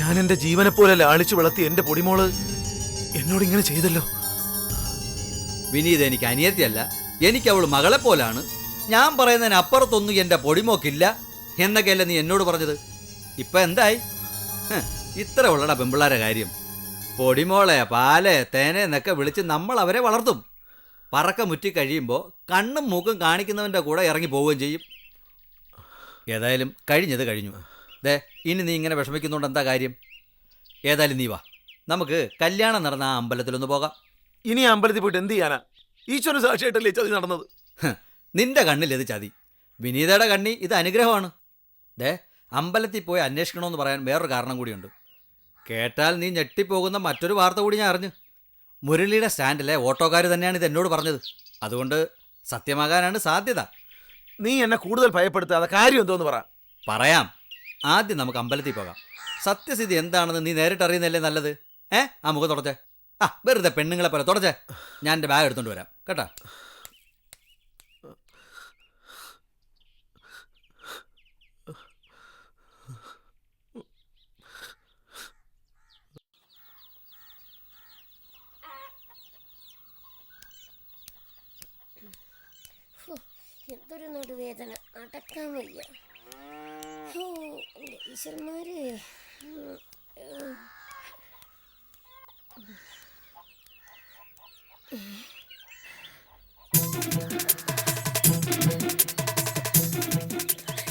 ഞാൻ എന്റെ ജീവനെ പോലെ ലാളിച്ചു വളർത്തി എന്റെ പൊടിമോൾ എന്നോട് ഇങ്ങനെ ചെയ്തല്ലോ. വിനീത് എനിക്ക് അനിയത്തിയല്ല എനിക്ക് അവൾ മകളെ പോലാണ് ഞാൻ പറയുന്നതിന് അപ്പുറത്തൊന്നും എന്റെ പൊടിമോക്കില്ല എന്നൊക്കെയല്ല നീ എന്നോട് പറഞ്ഞത്? ഇപ്പൊ എന്തായി? ഇത്ര ഉള്ളടാ പെമ്പിള്ളാരെ കാര്യം. പൊടിമോളെ പാൽ തേനെ എന്നൊക്കെ വിളിച്ച് നമ്മൾ അവരെ വളർത്തും. പറക്ക മുറ്റി കഴിയുമ്പോൾ കണ്ണും മൂക്കും കാണിക്കുന്നവന്റെ കൂടെ ഇറങ്ങി പോവുകയും ചെയ്യും. ഏതായാലും കഴിഞ്ഞത് കഴിഞ്ഞു. ദേ ഇനി നീ ഇങ്ങനെ വിഷമിക്കുന്നുണ്ട് എന്താ കാര്യം? ഏതായാലും നീ വാ. നമുക്ക് കല്യാണം നടന്ന ആ അമ്പലത്തിലൊന്ന് പോകാം. ഇനി അമ്പലത്തിൽ പോയിട്ട് എന്ത് ചെയ്യാനാ? ഈശ്വര സാക്ഷിയായിട്ടല്ലേ ചതി നടന്നത്? നിന്റെ കണ്ണിൽ ഇത് ചതി? വിനീതയുടെ കണ്ണി ഇത് അനുഗ്രഹമാണ്. ദേ അമ്പലത്തിൽ പോയി അന്വേഷിക്കണമെന്ന് പറയാൻ വേറൊരു കാരണം കൂടിയുണ്ട്. കേട്ടാൽ നീ ഞെട്ടിപ്പോകുന്ന മറ്റൊരു വാർത്ത കൂടി ഞാൻ അറിഞ്ഞു. മുരളിയുടെ സ്റ്റാൻഡിലെ ഓട്ടോക്കാർ തന്നെയാണ് ഇത് എന്നോട് പറഞ്ഞത്. അതുകൊണ്ട് സത്യമാകാനാണ് സാധ്യത. നീ എന്നെ കൂടുതൽ ഭയപ്പെടുത്താതെ കാര്യം എന്തോന്ന് പറ. പറയാം. ആദ്യം നമുക്ക് അമ്പലത്തിൽ പോകാം. സത്യസ്ഥിതി എന്താണെന്ന് നീ നേരിട്ട് അറിയുന്നല്ലേ നല്ലത്? ഏ? ആ മുഖം തുടച്ചേ. ആ വെറുതെ പെണ്ണുങ്ങളെ പോലെ തുടച്ചേ. ഞാൻ എന്റെ ബാഗ് എടുത്തോണ്ട് വരാം. കേട്ടാ ഹോ, എന്തൊരു നടുവേദന അടക്കാൻ വയ്യ ഹോ, ഉം.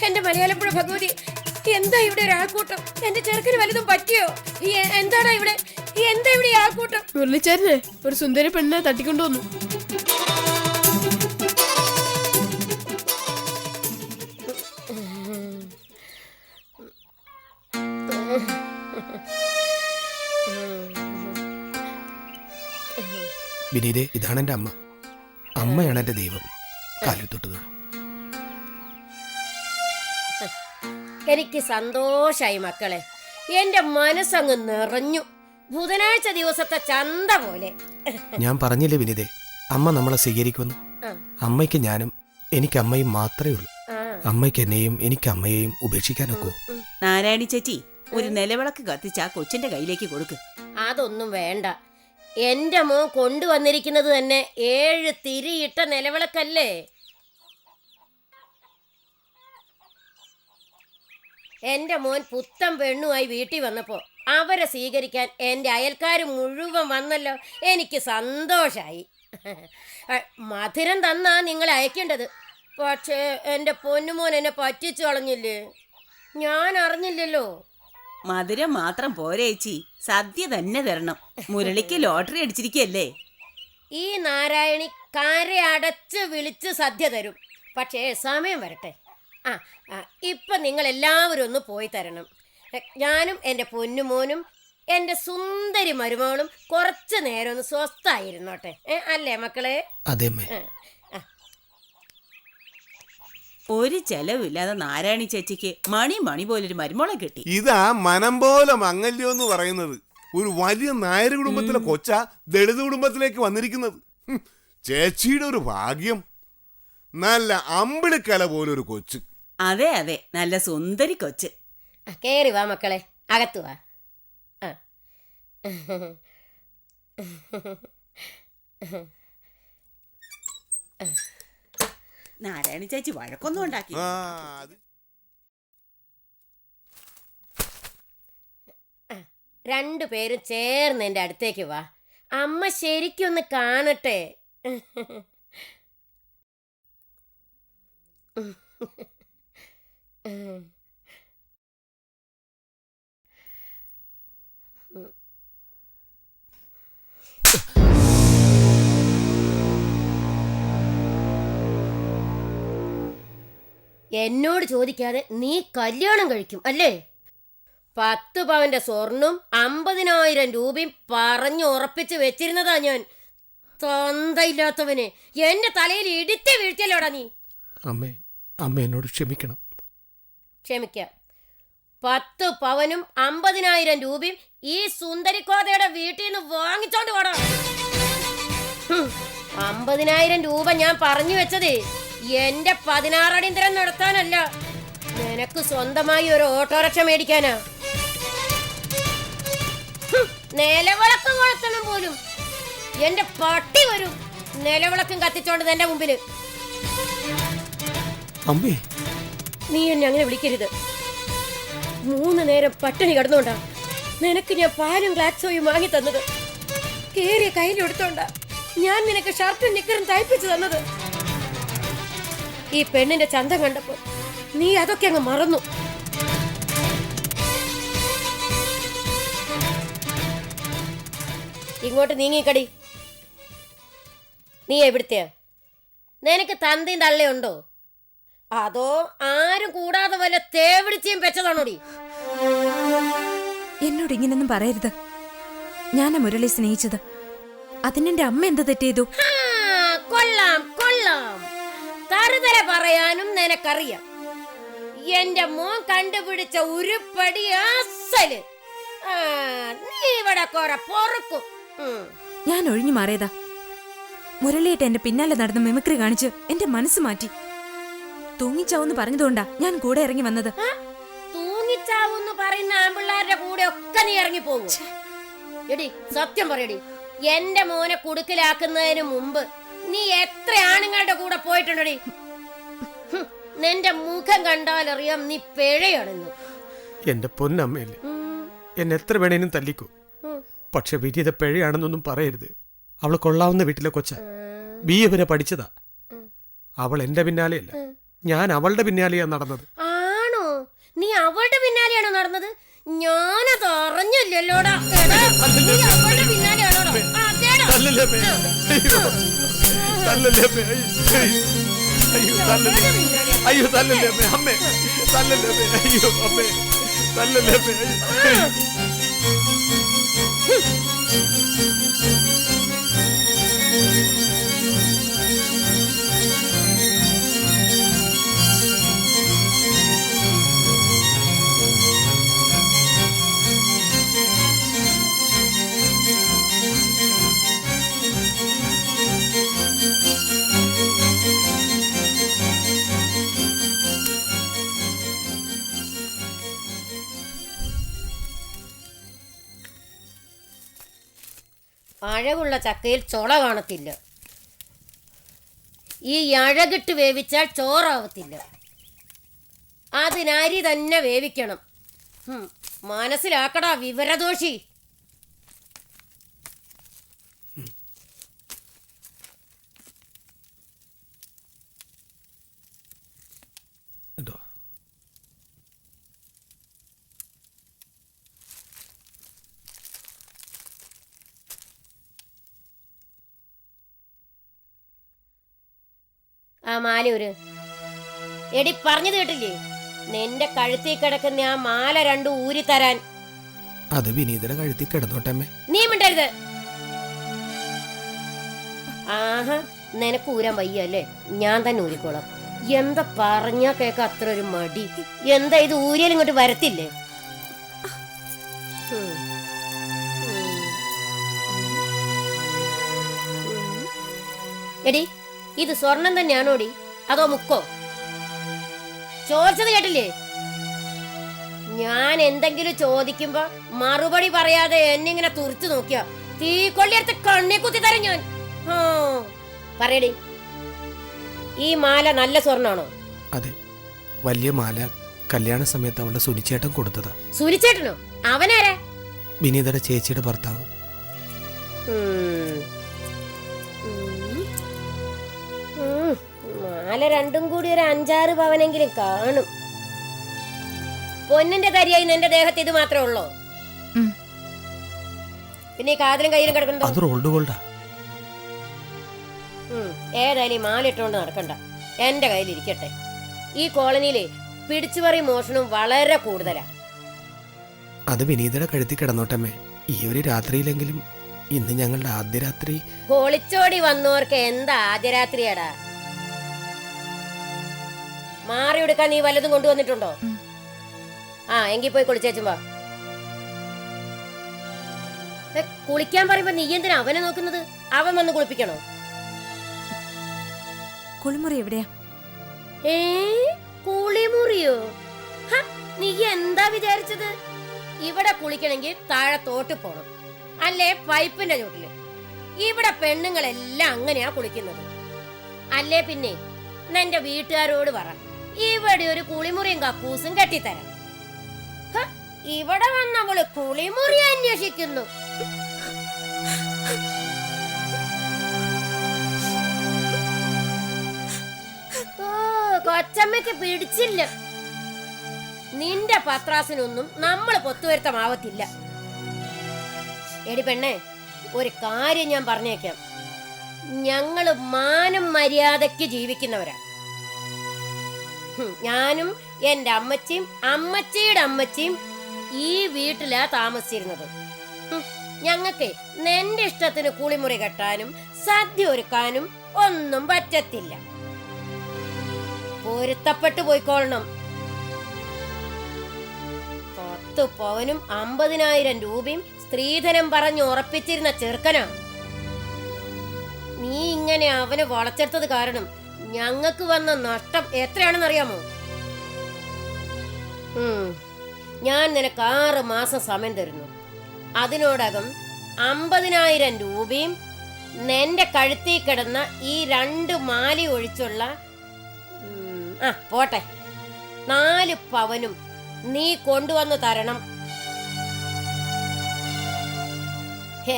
എന്റെ മലയാളപ്പുഴ ഭഗവതി എന്താ ഇവിടെ ഒരു ആൾക്കൂട്ടം? എന്റെ ചെറുക്കന് വലുതും പറ്റിയോ? എന്താടാ ഇവിടെ? എന്താ ഇവിടെ ആൾക്കൂട്ടം? മുരളിച്ചാരനെ ഒരു സുന്ദരി പെണ്ണിനെ തട്ടിക്കൊണ്ടുവന്നു. വിനീതെ ഇതാണ് എന്റെ അമ്മ. അമ്മയാണ് എന്റെ ദൈവം. കാലിൽ തൊട്ടത് എനിക്ക് സന്തോഷായി മക്കളെ. എന്റെ മനസ്സങ്ങ് നിറഞ്ഞു. ബുധനാഴ്ച ദിവസത്തെ ചന്ത പോലെ. ഞാൻ പറഞ്ഞില്ലേ വിനീതെ അമ്മ നമ്മളെ സ്വീകരിക്കുമെന്ന് അമ്മയ്ക്ക് ഞാനും എനിക്ക് അമ്മയും മാത്രമേ ഉള്ളൂ. അമ്മയ്ക്ക് എന്നെയും എനിക്ക് അമ്മയെയും ഉപേക്ഷിക്കാനൊക്കെ. നാരായണി ചേച്ചി ഒരു നിലവിളക്ക് കത്തിച്ച് ആ കൊച്ചിന്റെ കയ്യിലേക്ക് കൊടുക്ക്. അതൊന്നും വേണ്ട. എന്റെ മോൻ കൊണ്ടുവന്നിരിക്കുന്നത് തന്നെ ഏഴ് തിരിയിട്ട നിലവിളക്കല്ലേ? എന്റെ മോൻ പുത്തൻ പെണ്ണുമായി വീട്ടിൽ വന്നപ്പോൾ അവരെ സ്വീകരിക്കാൻ എന്റെ അയൽക്കാർ മുഴുവൻ വന്നല്ലോ. എനിക്ക് സന്തോഷായി. മധുരം തന്നാ നിങ്ങൾ അയക്കേണ്ടത്. പക്ഷേ എന്റെ പൊന്നുമോൻ എന്നെ പറ്റിച്ചു കളഞ്ഞില്ലേ? ഞാൻ അറിഞ്ഞില്ലല്ലോ. മധുരം മാത്രം പോരേച്ചി സദ്യ തന്നെ തരണം. മുരളിക്ക് ലോട്ടറി അടിച്ചിരിക്കല്ലേ? ഈ നാരായണി കരയടച്ച് വിളിച്ച് സദ്യ തരും. പക്ഷേ സമയം വരട്ടെ. ആ ആ ഇപ്പം നിങ്ങൾ എല്ലാവരും ഒന്ന് പോയി തരണം. ഞാനും എന്റെ പൊന്നുമോനും എന്റെ സുന്ദരി മരുമകളും കുറച്ചു നേരം ഒന്ന് സ്വസ്ഥായിരുന്നോട്ടെ അല്ലേ മക്കളെ? അതെ ഒരു ചെലവില്ലാതെ നാരായണി ചേച്ചിക്ക് മണി മണി പോലൊരു മരുമോളെ കിട്ടി. ഇതാ മനം പോലെ മംഗല്യം എന്ന് പറയുന്നത്. ഒരു വലിയ നായർ കുടുംബത്തിലെ കൊച്ച ദളിത് കുടുംബത്തിലേക്ക് വന്നിരിക്കുന്നത്. ഹും, ചേച്ചിയുടെ ഒരു ഭാഗ്യം. നല്ല അമ്പിളിക്കല പോലൊരു കൊച്ച്. അതെ അതെ നല്ല സുന്ദരി കൊച്ച്. ആ, കേറി വാ മക്കളെ അകത്തു വാ. ആ. നാരായണി ചേച്ചി വഴക്കൊന്നും ഉണ്ടാക്കി. ആ അത്. രണ്ടു പേരും ചേർന്ന് എന്റെ അടുത്തേക്ക് വാ. അമ്മ ശരിക്കൊന്ന് കാണട്ടെ. എന്നോട് ചോദിക്കാതെ നീ കല്യാണം കഴിക്കും അല്ലേ? പത്ത് പവന്റെ സ്വർണും അമ്പതിനായിരം രൂപയും പറഞ്ഞു ഉറപ്പിച്ച് വെച്ചിരുന്നതാ ഞാൻ. തന്തയില്ലാത്തവന് എന്റെ തലയിൽ ഇടിത്തി വീഴ്ത്തിയല്ലോടാ നീ? അമ്മേ അമ്മ എന്നോട് ക്ഷമിക്കണം. ക്ഷമിക്കാം. പത്ത് പവനും അമ്പതിനായിരം രൂപയും ഈ സുന്ദരിക്കോതയുടെ വീട്ടിൽ നിന്ന് വാങ്ങിച്ചോണ്ട് പോടാ. അമ്പതിനായിരം രൂപ ഞാൻ പറഞ്ഞു വെച്ചത്. എന്റെ പതിനാറടിന്തരം നടത്താനല്ല. നിനക്ക് സ്വന്തമായി ഒരു ഓട്ടോറിക്ഷ മേടിക്കാനാ. നിലവിളക്കം കൊളുത്തണം പോലും. എന്റെ പട്ടി വരും. നിലവിളക്കം കത്തിച്ചോണ്ട് എന്റെ മുമ്പിൽ. അമ്മേ നീ എന്നെ അങ്ങനെ വിളിക്കരുത്. മൂന്ന് നേരം പട്ടിണി കിടന്നോണ്ടാ. നിനക്ക് ഞാൻ പാലും ഗ്ലാക്സോയും വാങ്ങി തന്നത്. കേറിയ കയ്യിലെടുത്തോണ്ടാ. ഞാൻ നിനക്ക് ഷർട്ടും നിക്കറും തയ്പ്പിച്ചു തന്നത്. ഈ പെണ്ണിന്റെ ചന്തം കണ്ടപ്പോ നീ അതൊക്കെ അങ്ങ് മറന്നു. ഇങ്ങോട്ട് നീങ്ങിക്കടി. നീ എവിടുത്തെയാ? നിനക്ക് തന്തയും തള്ളയുണ്ടോ അതോ ആരും കൂടാതെ വല്ല തേവിടിച്ചും വെച്ചതാണോടി എന്നോട് ഇങ്ങനൊന്നും പറയരുത്. ഞാനാ മുരളി സ്നേഹിച്ചത്. അതിനെന്റെ അമ്മ എന്ത് തെറ്റെയ്തു? തറുതല പറയാനും നിനക്കറിയാം. എന്റെ മോൻ കണ്ടുപിടിച്ച ഉരുപ്പടി അസൽ. നീ ഇവിടെ കൊറ പൊറുക്കും. ഞാൻ ഒഴിഞ്ഞു മാറിയതാ. മുരളിയേട്ട എന്റെ പിന്നാലെ നടന്ന മിമിക്രി കാണിച്ച് എന്റെ മനസ്സ് മാറ്റി. തൂങ്ങിച്ചാവെന്ന് പറഞ്ഞതുകൊണ്ടാ ഞാൻ കൂടെ ഇറങ്ങി വന്നത്. തൂങ്ങിച്ചാവൂന്ന് പറയുന്ന ആമ്പിള്ളാരുടെ കൂടെ ഒക്കെ നീ ഇറങ്ങി പോകും എടി സത്യം പറയടി എന്റെ മോനെ കുടുക്കിലാക്കുന്നതിന് മുമ്പ് നീ എത്ര ആണുങ്ങളുടെ കൂടെ പോയിട്ടുണ്ടടി? നിന്റെ മുഖം കണ്ടാൽ അറിയാം നീ പിഴയാണെന്ന്. എന്റെ പൊന്നമ്മയല്ലേ എന്നെ എത്ര വേണേനും തല്ലിക്കോ. പക്ഷെ വിനീത പിഴയാണെന്നൊന്നും പറയരുത്. അവൾ കൊള്ളാവുന്ന വീട്ടിലെ കൊച്ച. ബി എ വരെ പഠിച്ചതാ. അവൾ എന്റെ പിന്നാലെയല്ല. ഞാൻ അവളുടെ പിന്നാലെയാ നടന്നത്. ആണോ? നീ അവളുടെ പിന്നാലെയാണോ നടന്നത്? ഞാനത് അറിഞ്ഞില്ലല്ലോടാ. എടാ, നീ അവളുടെ പിന്നാലെയാണോടാ. അതേടാ. തല്ലല്ലേ അമ്മേ. തല്ലല്ലേ അമ്മേ. അയ്യോ. തല്ലല്ലേ. അയ്യോ തല്ലല്ലേ അമ്മേ അമ്മേ. തല്ലല്ലേ അമ്മേ അയ്യോ അമ്മേ. തല്ലല്ലേ അമ്മേ അഴകുള്ള ചക്കയിൽ ചൊള കാണത്തില്ല. ഈ അഴകിട്ട് വേവിച്ചാൽ ചോറാവത്തില്ല. അതിനരി തന്നെ വേവിക്കണം. മനസ്സിലാക്കടാ വിവരദോഷി. ആ മാലൂര് എടി പറഞ്ഞു കേട്ടില്ലേ? നിന്റെ കഴുത്തിൽ കിടക്കുന്ന ആ മാല രണ്ടു ഊരി തരാൻ. അത് വിനീതയുടെ കഴുത്തിൽ കിടന്നോട്ടെ നീ മിണ്ടരുത്. ആഹാ നിനക്ക് ഊരാൻ വയ്യ അല്ലേ? ഞാൻ തന്നെ ഊരിക്കോളാം. എന്താ പറഞ്ഞാ കേക്ക അത്ര ഒരു മടി? എന്താ ഇത് ഊരിയാൽ ഇങ്ങോട്ട് വരത്തില്ലേ. എടി ഇത് സ്വർണം തന്നെയാണോടി? അതോ മുക്കോ? ചോദിച്ചത് കേട്ടില്ലേ? ഞാൻ എന്തെങ്കിലും ചോദിക്കുമ്പോ മറുപടി പറയാതെ എന്നെ ഇങ്ങനെ തുറച്ചു നോക്കിയ? തീ കൊള്ളിയെടുത്ത് കണ്ണി കുത്തി തരും ഞാൻ. പറയടി. ഈ മാല നല്ല സ്വർണാണോ? അതെ. വലിയ മാല കല്യാണ സമയത്ത് അവളുടെ സുനിച്ചേട്ടൻ കൊടുത്തതാ. സുനിച്ചേട്ടനോ? അവനാരാ? വിനീതയുടെ ചേച്ചിയുടെ ഭർത്താവ്. മാല രണ്ടും കൂടി ഒരു അഞ്ചാറ് പവനെങ്കിലും കാണും. പൊന്നിന്റെ തരിയായി നിന്റെ ദേഹത്ത് ഇത് മാത്രമേ ഉള്ളോ? പിന്നെ ഈ കാതിലും കയ്യിലും കിടക്കണ്ടോ അത് റോൾഡ് ഗോൾഡാ ഉം. ഏതായാലും ഈ മാല ഇട്ടുകൊണ്ട് നടക്കണ്ട. എന്റെ കയ്യിലിരിക്കട്ടെ ഈ കോളനിയിലെ പിടിച്ചുപറി മോഷണവും വളരെ കൂടുതലാ. അത് വിനീതയുടെ കഴുത്തി കിടന്നോട്ടമ്മേ. ഈ ഒരു രാത്രിയിലെങ്കിലും ഇന്ന് ഞങ്ങളുടെ ആദ്യ രാത്രി ഒളിച്ചോടി വന്നവർക്ക് എന്താ ആദ്യ രാത്രിയാടാ മാറി എടുക്കാൻ നീ വല്ലതും കൊണ്ടുവന്നിട്ടുണ്ടോ? ആ എങ്കിൽ പോയി കുളിച്ചേച്ചും വാ. കുളിക്കാൻ പറയുമ്പോ നീ എന്തിനാ അവനെ നോക്കുന്നത്? അവൻ വന്ന് കുളിപ്പിക്കണോ? കുളിമുറി എവിടെയാ? ഏ കുളിമുറിയോ? നീ എന്താ വിചാരിച്ചത്? ഇവിടെ കുളിക്കണമെങ്കിൽ താഴെ തോട്ട് പോണം. അല്ലേ പൈപ്പിന്റെ ചോട്ടിൽ. ഇവിടെ പെണ്ണുങ്ങളെല്ലാം അങ്ങനെയാ കുളിക്കുന്നത്. അല്ലേ പിന്നെ നിന്റെ വീട്ടുകാരോട് പറ. ഇവിടെ ഒരു കുളിമുറിയും കക്കൂസും കെട്ടിത്തരാം. ഇവിടെ വന്നവൾ കുളിമുറി അന്വേഷിക്കുന്നു. ഓ കൊച്ചമ്മയ്ക്ക് പിടിച്ചില്ല. നിന്റെ പത്രാസിനൊന്നും നമ്മൾ പൊത്തുവരുത്തമാവത്തില്ല. എടി പെണ്ണെ ഒരു കാര്യം ഞാൻ പറഞ്ഞേക്കാം. ഞങ്ങൾ മാനം മര്യാദയ്ക്ക് ജീവിക്കുന്നവരാ. ഹും, ഞാനും എന്റെ അമ്മച്ചിയും അമ്മച്ചിയുടെ അമ്മച്ചിയും ഈ വീട്ടിലാ താമസിച്ചിരുന്നത്. ഞങ്ങൾക്ക് നിന്റെ ഇഷ്ടത്തിന് കുളിമുറി കെട്ടാനും സദ്യ ഒരുക്കാനും ഒന്നും പറ്റത്തില്ല. പൊരുത്തപ്പെട്ടു പോയിക്കോളണം. പത്ത് പവനും അമ്പതിനായിരം രൂപയും സ്ത്രീധനം പറഞ്ഞു ഉറപ്പിച്ചിരുന്ന ചെറുക്കനാ. നീ ഇങ്ങനെ അവനെ വളച്ചെടുത്തത് കാരണം ഞങ്ങൾക്ക് വന്ന നഷ്ടം എത്രയാണെന്ന് അറിയാമോ ഞാൻ നിനക്ക് ആറ് മാസം സമയം തരുന്നു. അതിനോടകം അമ്പതിനായിരം രൂപയും നിന്റെ കഴുത്തിൽ കിടന്ന ഈ രണ്ട് മാലി ഒഴിച്ചുള്ള ആ പോട്ടെ. നാല് പവനും നീ കൊണ്ടുവന്ന് തരണം.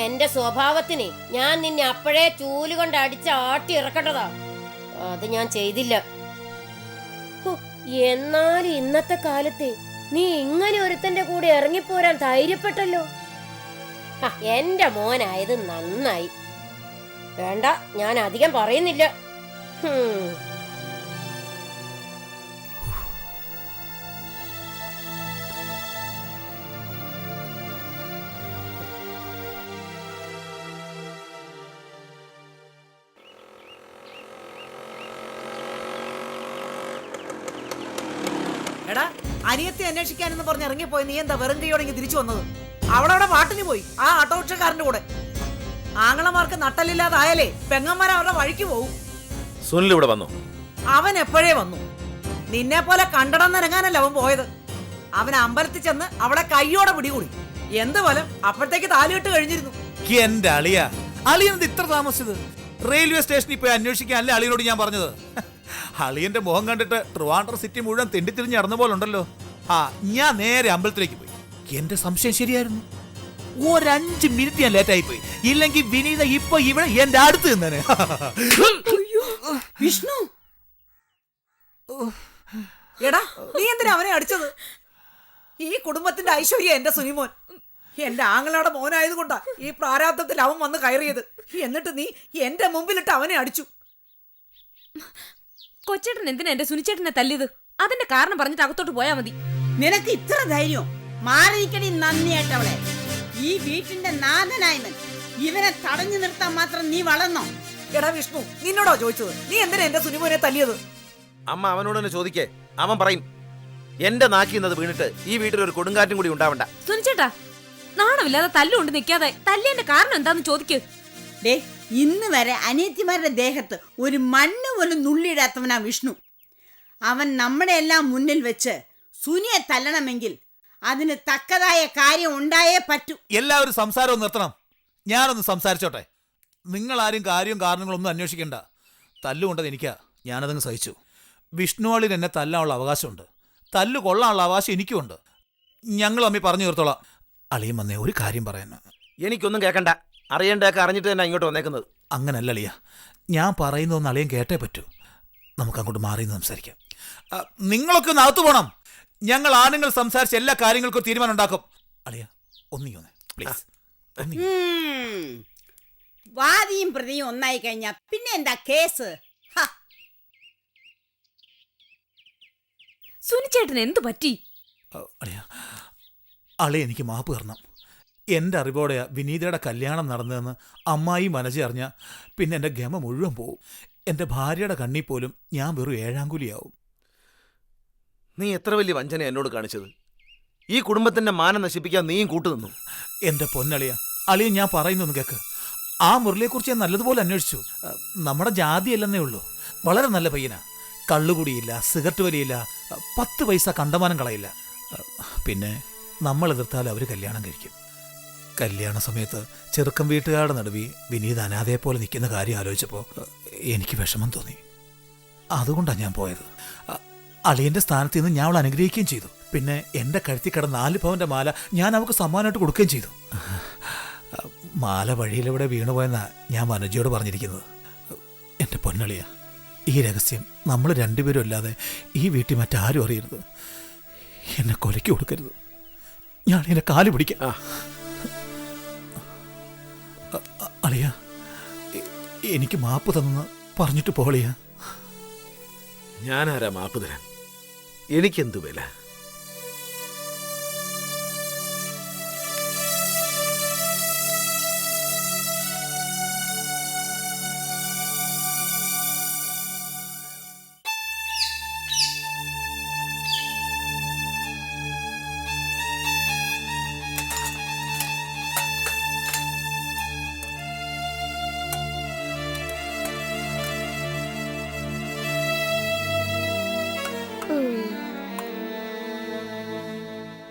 എന്റെ സ്വഭാവത്തിന് ഞാൻ നിന്നെ അപ്പോഴേ ചൂലുകൊണ്ട് അടിച്ച് ആട്ടി ഇറക്കട്ടതാ അത് ഞാൻ ചെയ്തില്ല. എന്നാൽ ഇന്നത്തെ കാലത്തെ നീ ഇങ്ങനെ ഒരുത്തന്റെ കൂടെ ഇറങ്ങിപ്പോരാൻ ധൈര്യപ്പെട്ടല്ലോ? എന്റെ മോനായത് നന്നായി. വേണ്ട ഞാൻ അധികം പറയുന്നില്ല. ഹും. അനിയത്തെ അന്വേഷിക്കാനെന്ന് പറഞ്ഞ് ഇറങ്ങിപ്പോയി. നീ എന്താ വെറും കൈയോടെങ്കിൽ തിരിച്ചു വന്നത്? അവളവിടെ പാട്ടിന് പോയി. ആ ഓട്ടോറിക്ഷക്കാരന്റെ കൂടെ. ആങ്ങളമാർക്ക് നട്ടലില്ലാതായാലേ പെങ്ങന്മാർ അവരുടെ വഴിക്ക് പോകും സുനിൽ ഇവിടെ വന്നു. അവൻ എപ്പോഴേ വന്നു? നിന്നെ പോലെ കണ്ടടം നിരങ്ങാനല്ല അവൻ പോയത്? അവൻ അമ്പലത്തിൽ ചെന്ന് അവളെ കയ്യോടെ പിടികൂടി. എന്ത് ഫലം? അപ്പോഴത്തേക്ക് താലിയിട്ട് കഴിഞ്ഞിരുന്നു. എന്റെ അളിയ. അളിയനത് ഇത്ര താമസിച്ചത്? റെയിൽവേ സ്റ്റേഷനിൽ പോയി അന്വേഷിക്കാൻ അന്വേഷിക്കാനല്ലേ അളിയനോട് ഞാൻ പറഞ്ഞത്? അളിയന്റെ മുഖം കണ്ടിട്ട് ട്രിവാൻഡ്രം സിറ്റി മുഴുവൻ തെണ്ടിത്തിരിഞ്ഞ് പോലെ ഉണ്ടല്ലോ ആ ഞാൻ നേരെ അമ്പലത്തിലേക്ക് പോയി. എന്റെ സംശയം ശരിയായിരുന്നു. ഒരഞ്ച് മിനിറ്റ് ഞാൻ ലേറ്റ് പോയി. ഇല്ലെങ്കിൽ വിനീത ഇപ്പൊ ഇവിടെ എന്റെ അടുത്ത് വിഷ്ണു. എടാ നീ എന്തിനാ അവനെ അടിച്ചത്? ഈ കുടുംബത്തിന്റെ ഐശ്വര്യ എന്റെ സുനിമോൻ. എന്റെ ആങ്ങളയുടെ മോനായതുകൊണ്ടാ ഈ പ്രാരാബ്ദത്തിൽ അവൻ വന്ന് കയറിയത്. എന്നിട്ട് നീ എന്റെ മുമ്പിലിട്ട് അവനെ അടിച്ചു. കൊച്ചേട്ടൻ എന്തിനാ എന്റെ സുനിച്ചേട്ടനെ തല്ലിയത്? അതിന്റെ കാരണം പറഞ്ഞിട്ട് അകത്തോട്ട് പോയാ മതി. നിനക്ക് ഇത്ര ധൈര്യം? മാറിയിരിക്കണി നന്ദിയായിട്ടവളെ ഈ വീട്ടിന്റെ നാഥനായവൻ. ഇവനെ തടഞ്ഞു നിർത്താൻ മാത്രം നീ വളർന്നോ? എടാ വിഷ്ണു നിന്നോടോ ചോദിച്ചത്. നീ എന്തിനാ എന്റെ സുനിമോനെ തല്ലിയത്? അമ്മ അവനോട് തന്നെ ചോദിക്കേ. അവൻ പറയും എന്റെ നാക്കിന്നത് വീണിട്ട് ഈ വീട്ടിൽ ഒരു കൊടുങ്കാറ്റും കൂടി ഉണ്ടാവണ്ട. സുനിച്ചേട്ടാ നാണമില്ലാതെ തല്ലുകൊണ്ട് നിൽക്കാതെ തല്ലിയന്റെ കാരണം എന്താന്ന് ചോദിക്കേ. ഡേ ഇന്ന് വരെ അനിയത്തിമാരുടെ ദേഹത്ത് ഒരു മണ്ണ് പോലും നുള്ളിയിടാത്തവനാ വിഷ്ണു. അവൻ നമ്മുടെ എല്ലാം മുന്നിൽ വെച്ച് സുനിയെ തല്ലണമെങ്കിൽ അതിന് തക്കതായ കാര്യം ഉണ്ടായേ പറ്റൂ. എല്ലാവരും സംസാരവും നിർത്തണം. ഞാനൊന്ന് സംസാരിച്ചോട്ടെ. നിങ്ങൾ ആരും കാര്യവും കാരണങ്ങളൊന്നും അന്വേഷിക്കണ്ട. തല്ലുകൊണ്ടത് എനിക്കാ. ഞാനതങ്ങ് സഹിച്ചു. വിഷ്ണുവാളിന് എന്നെ തല്ലാനുള്ള അവകാശമുണ്ട്. തല്ലു കൊള്ളാനുള്ള അവകാശം എനിക്കുമുണ്ട്. ഞങ്ങൾ അമ്മി പറഞ്ഞു തീർത്തോളാം. അളിയും വന്നേ ഒരു കാര്യം പറയാൻ. എനിക്കൊന്നും കേൾക്കണ്ട അറിയേണ്ടതൊക്കെ അറിഞ്ഞിട്ട് തന്നെ ഇങ്ങോട്ട് വന്നേക്കുന്നത്. അങ്ങനല്ല അളിയ ഞാൻ പറയുന്നതൊന്ന് അളിയൻ കേട്ടേ പറ്റൂ. നമുക്ക് അങ്ങോട്ട് മാറി നിന്ന് സംസാരിക്കാം. നിങ്ങളൊക്കെ ഒന്ന് അകത്തു പോണം. ഞങ്ങൾ ആണുങ്ങൾ സംസാരിച്ച് എല്ലാ കാര്യങ്ങൾക്കും തീരുമാനം ഉണ്ടാക്കും. അളിയ ഒന്നിങ്ങൊന്ന് പ്ലീസ്. വാദിയും പ്രതിയും ഒന്നായി കഴിഞ്ഞാ പിന്നെ എന്താ കേസ്? സുനിച്ചേട്ടന് എന്തു പറ്റി? അളിയ അളിയ എനിക്ക് മാപ്പ് തരണം. എന്റെ അറിവോടെയാ വിനീതയുടെ കല്യാണം നടന്നതെന്ന് അമ്മായി മനജി അറിഞ്ഞ പിന്നെ എന്റെ ഗമ മുഴുവൻ പോവും. എന്റെ ഭാര്യയുടെ കണ്ണി പോലും ഞാൻ വെറും ഏഴാങ്കുലിയാവും നീ എത്ര വലിയ വഞ്ചന എന്നോട് കാണിച്ചത്? ഈ കുടുംബത്തിന്റെ മാനം നശിപ്പിക്കാൻ നീയും കൂട്ടുനിന്നു. എന്റെ പൊന്നളിയ അളിയ ഞാൻ പറയുന്നൊന്ന് കേക്ക്. ആ മുരളിയെക്കുറിച്ച് ഞാൻ നല്ലതുപോലെ അന്വേഷിച്ചു. നമ്മുടെ ജാതിയല്ലെന്നേ ഉള്ളൂ. വളരെ നല്ല പയ്യനാ. കള്ളുകുടിയില്ല സിഗരറ്റ് വലിയില്ല പത്ത് പൈസ കണ്ടമാനം കളയില്ല. പിന്നെ നമ്മൾ എതിർത്താൽ അവർ കല്യാണം കഴിക്കും. കല്യാണ സമയത്ത് ചെറുക്കം വീട്ടുകാരുടെ നടുവി വിനീത് അനാഥയെ പോലെ നിൽക്കുന്ന കാര്യം ആലോചിച്ചപ്പോൾ എനിക്ക് വിഷമം തോന്നി. അതുകൊണ്ടാണ് ഞാൻ പോയത്. അളിയന്റെ സ്ഥാനത്ത് നിന്ന് ഞാൻ അവൾ അനുഗ്രഹിക്കുകയും ചെയ്തു. പിന്നെ എന്റെ കഴുത്തി കിടന്ന നാല് പവന്റെ മാല ഞാൻ അവൾക്ക് സമ്മാനമായിട്ട് കൊടുക്കുകയും ചെയ്തു. മാല വഴിയിലൂടെ വീണുപോയെന്നാണ് ഞാൻ മനോജിയോട് പറഞ്ഞിരിക്കുന്നത്. എന്റെ പൊന്നളിയ ഈ രഹസ്യം നമ്മൾ രണ്ടുപേരും അല്ലാതെ ഈ വീട്ടിൽ മറ്റാരും അറിയരുത്. എന്നെ കൊലയ്ക്ക് കൊടുക്കരുത്. ഞാൻ എന്നെ കാൽ പിടിക്കാം. എനിക്ക് മാപ്പ് തന്നെന്ന് പറഞ്ഞിട്ട് പോളിയ. ഞാനാരാ മാപ്പ് തരാൻ? എനിക്കെന്തു വില?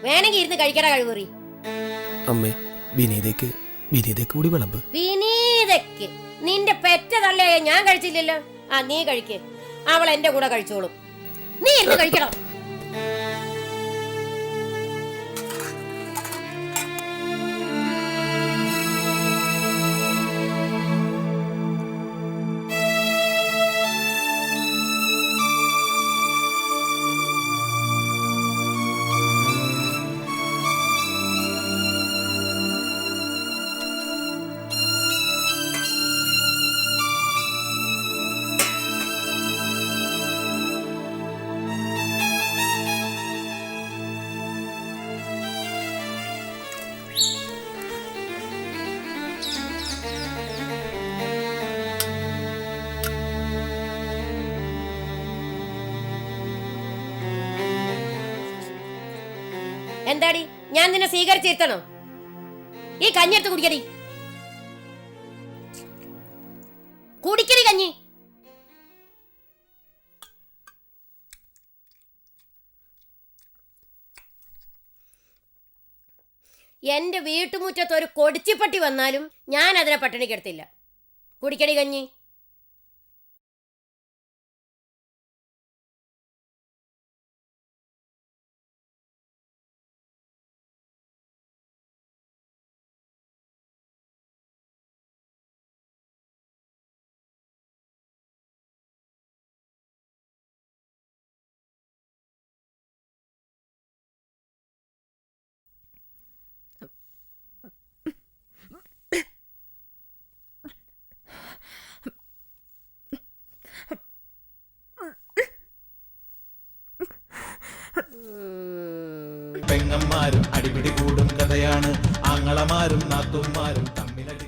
വേണമെങ്കിൽ ഇരുന്ന് കഴിക്കട കഴിവറി അമ്മേ വിനീതയ്ക്ക് വിനീതയ്ക്ക് കൂടി വിളമ്പ്. വിനീതയ്ക്ക്? നിന്റെ പെറ്റ തള്ളിയായ ഞാൻ കഴിച്ചില്ലല്ലോ. ആ നീ കഴിക്കേ. അവൾ എന്റെ കൂടെ കഴിച്ചോളും. നീ ഇരുന്ന് കഴിക്കണം? എന്താടി? ഞാൻ നിന്നെ സ്വീകരിച്ചിരുത്തണോ? ഈ കഞ്ഞെടുത്ത് കുടിക്കടി. കുടിക്കടി കഞ്ഞി. എന്റെ വീട്ടുമുറ്റത്ത് ഒരു കൊടിച്ചിപ്പട്ടി വന്നാലും ഞാൻ അതിനെ പട്ടിണിക്കെടുത്തില്ല. കുടിക്കടി കഞ്ഞി. പെങ്ങന്മാരും അടിപിടി കൂടും കഥയാണ്. ആങ്ങളമാരും നാത്തുമാരും തമ്മിലടി